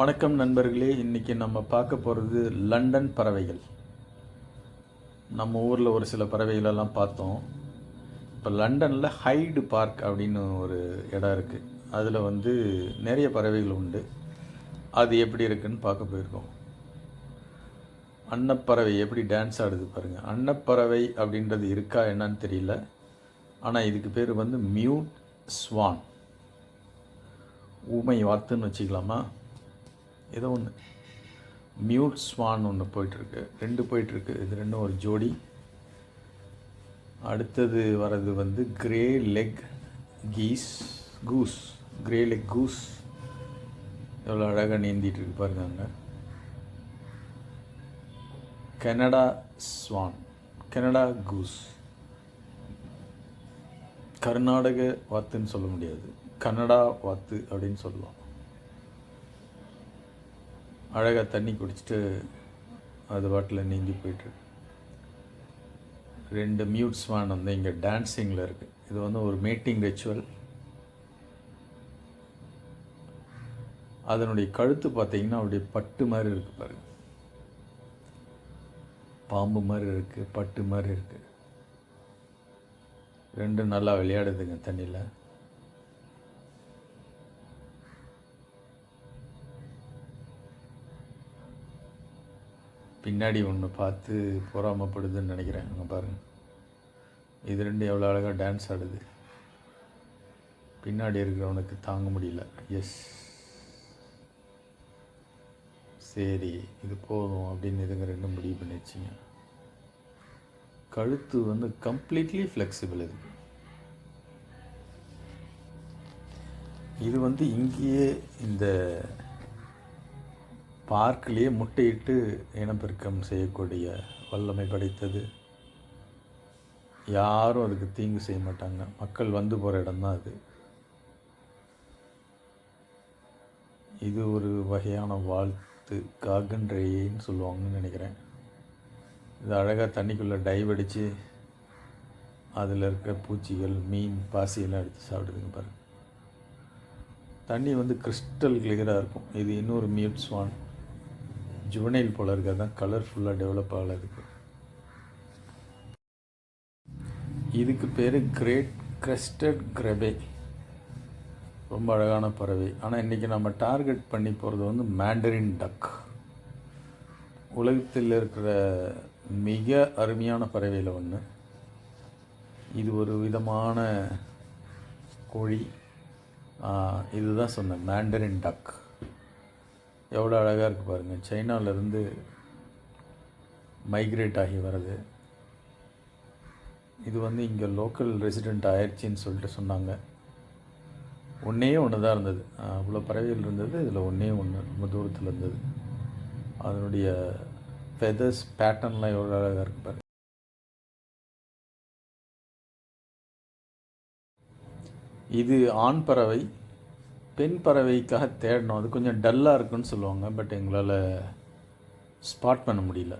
வணக்கம் நண்பர்களே இன்றைக்கி நம்ம பார்க்க போகிறது லண்டன் பறவைகள். நம்ம ஊரில் ஒரு சில பறவைகளெல்லாம் பார்த்தோம். இப்போ லண்டனில் ஹைடு பார்க் அப்படின்னு ஒரு இடம் இருக்குது அதில் வந்து நிறைய பறவைகள் உண்டு. அது எப்படி இருக்குன்னு பார்க்க போயிருக்கோம். அன்னப்பறவை எப்படி டான்ஸ் ஆடுது பாருங்கள் அன்னப்பறவை அப்படின்றது இருக்கா என்னன்னு தெரியல. ஆனால் இதுக்கு பேர் வந்து மியூட் ஸ்வான். ஊமை வாத்துன்னு வச்சுக்கலாமா? ஏதோ ஒன்று மியூட் ஸ்வான் ஒன்று போயிட்டுருக்கு. ரெண்டு போயிட்டுருக்கு. இது ரெண்டும் ஒரு ஜோடி. அடுத்தது வர்றது வந்து greylag geese goose greylag goose எவ்வளோ அழகாக நீந்திட்டு இருக்கு பாருங்க Canada swan Canada goose Karnataka வாத்துன்னு சொல்ல முடியாது. கன்னடா வாத்து அப்படின்னு சொல்லலாம் அழகாக தண்ணி குடிச்சிட்டு அது பாட்டில் நீந்தி போயிட்டுருக்கு ரெண்டு மியூட் ஸ்வான் வந்து இங்கே டான்ஸிங்கில் இருக்குது இது வந்து ஒரு மீட்டிங் ரிச்சுவல் அதனுடைய கழுத்து பார்த்தீங்கன்னா அப்படியே பட்டு மாதிரி இருக்குது பாருங்க. பாம்பு மாதிரி இருக்குது பட்டு மாதிரி இருக்குது ரெண்டும் நல்லா விளையாடுதுங்க தண்ணியில். பின்னாடி ஒன்று பார்த்து பொறாமப்படுதுன்னு நினைக்கிறேன். அங்கே பாருங்கள் இது ரெண்டு எவ்வளோ அழகாக டான்ஸ் ஆடுது. பின்னாடி இருக்கிறவனுக்கு தாங்க முடியல. எஸ் சரி இது போதும் அப்படின்னு இதுங்க ரெண்டும் முடிவு பண்ணி வச்சிங்க கழுத்து வந்து கம்ப்ளீட்லி ஃப்ளெக்சிபிள் இது. இது வந்து இங்கேயே இந்த பார்க்கிலேயே முட்டையிட்டு இனப்பெருக்கம் செய்யக்கூடிய வல்லமை படைத்தது. யாரும் அதுக்கு தீங்கு செய்ய மாட்டாங்க. மக்கள் வந்து போகிற இடம்தான் அது. இது ஒரு வகையான வாழ்த்து. காகன்றையின்னு சொல்லுவாங்கன்னு நினைக்கிறேன். இது அழகாக தண்ணிக்குள்ளே டைவ் அடித்து அதில் இருக்க பூச்சிகள் மீன் பாசியெல்லாம் எடுத்து சாப்பிடுதுங்க பாருங்கள் தண்ணி வந்து கிறிஸ்டல் கிளியராக இருக்கும். இது இன்னொரு மியூட் ஸ்வான் ஜுவனைல் போல இருக்கு. அதான் கலர்ஃபுல்லாக டெவலப் ஆகல இதுக்கு பேர் கிரேட் கிரஸ்டட் கிரபே ரொம்ப அழகான பறவை. ஆனால் இன்றைக்கி நம்ம டார்கெட் பண்ணி போகிறது வந்து மேண்டரின் டக் உலகத்தில் இருக்கிற மிக அருமையான பறவையில் ஒன்று இது ஒரு விதமான கோழி. இதுதான் சொன்னேன் மேண்டரின் டக் எவ்வளோ அழகாக இருக்குது பாருங்கள் சைனாவிலேருந்து மைக்ரேட் ஆகி வருது. இது வந்து இங்கே லோக்கல் ரெசிடெண்ட் ஆயிடுச்சின்னு சொல்லிட்டு சொன்னாங்க. ஒன்றே ஒன்று தான் இருந்தது. அவ்வளோ பறவைகள் இருந்தது. இதில் ஒன்றே ஒன்று ரொம்ப தூரத்தில் இருந்தது. அதனுடைய ஃபெதர்ஸ் பேட்டர்ன்லாம் எவ்வளோ அழகாக இருக்குது பாருங்கள் இது ஆண் பறவை. பெண் பறவைக்காக தேடணும். அது கொஞ்சம் டல்லாக இருக்குன்னு சொல்லுவாங்க பட் எங்களால் ஸ்பாட் பண்ண முடியல.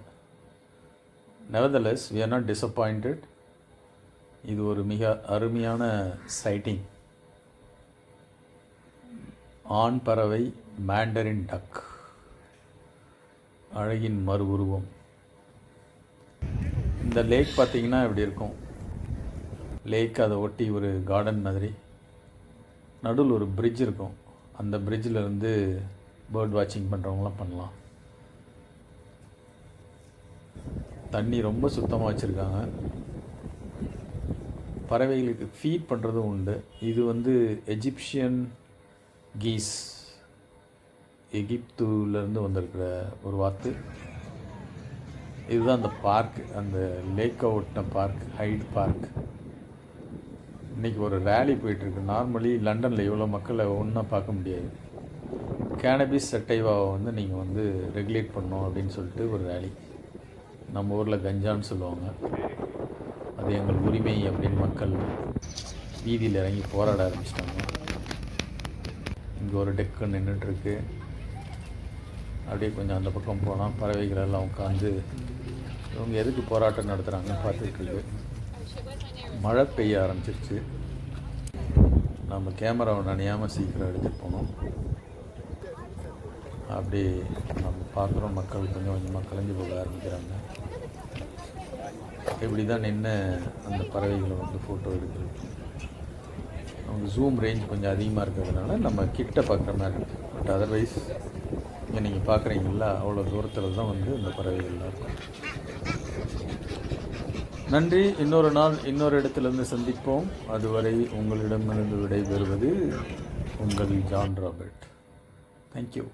Nevertheless we are not disappointed இது ஒரு மிக அருமையான சைட்டிங் ஆண் பறவை மேண்டரின் டக் அழகின் மறு உருவம். இந்த லேக் பார்த்தீங்கன்னா இப்படி இருக்கும்? லேக் அதை ஒட்டி ஒரு கார்டன் மாதிரி. நடுவில் ஒரு பிரிட்ஜ் இருக்கும். அந்த பிரிட்ஜில் இருந்து பேர்ட் வாட்சிங் பண்ணுறவங்களாம் பண்ணலாம். தண்ணி ரொம்ப சுத்தமாக வச்சுருக்காங்க. பறவைகளுக்கு ஃபீட் பண்ணுறதும் உண்டு. இது வந்து எஜிப்சியன் கீஸ் எகிப்துலேருந்து வந்திருக்கிற ஒரு வாத்து. இதுதான் அந்த பார்க் அந்த லேக்கை ஒட்டின பார்க் ஹைட் பார்க் இன்றைக்கி ஒரு ரேலி போயிட்டுருக்கு. நார்மலி லண்டனில் இவ்வளோ மக்களை ஒன்றா பார்க்க முடியாது. கேனபிஸ் சட்டைவாவை வந்து நீங்கள் வந்து ரெகுலேட் பண்ணோம் அப்படின்னு சொல்லிட்டு ஒரு ரேலி நம்ம ஊரில் கஞ்சான்னு சொல்லுவாங்க. அது எங்கள் உரிமை அப்படின்னு மக்கள் வீதியில் இறங்கி போராட ஆரம்பிச்சிட்டாங்க. இங்கே ஒரு டெக்கு நின்றுட்டுருக்கு அப்படியே கொஞ்சம் அந்த பக்கம் போனால் பறவைகள் எல்லாம் உட்காந்து இவங்க எதுக்கு போராட்டம் நடத்துகிறாங்கன்னு பார்த்துட்டு இருக்கு. மழை பெய்ய ஆரம்பிச்சிருச்சு. நம்ம கேமராவை நனையாமல் சீக்கிரம் எடுத்துகிட்டு போனோம் அப்படியே நம்ம பார்க்குறோம் மக்கள் கொஞ்சம் கொஞ்சமாக கலைஞ்சு போக ஆரம்பிக்கிறாங்க. இப்படி தான் நின்று அந்த பறவைகளை வந்து ஃபோட்டோ எடுக்கிறது அவங்க ஜூம் ரேஞ்ச் கொஞ்சம் அதிகமாக இருக்கிறதுனால நம்ம கிட்ட பார்க்குற மாதிரி இருக்குது பட் அதர்வைஸ் இங்கே நீங்கள் பார்க்குறீங்களா அவ்வளோ தூரத்தில் தான் வந்து இந்த பறவைகள்லாம் இருக்கும். நன்றி. இன்னொரு நாள் இன்னொரு இடத்திலிருந்து சந்திப்போம். அதுவரை உங்களிடமிருந்து விடைபெறுவது உங்கள் ஜான் ராபர்ட். தேங்க்யூ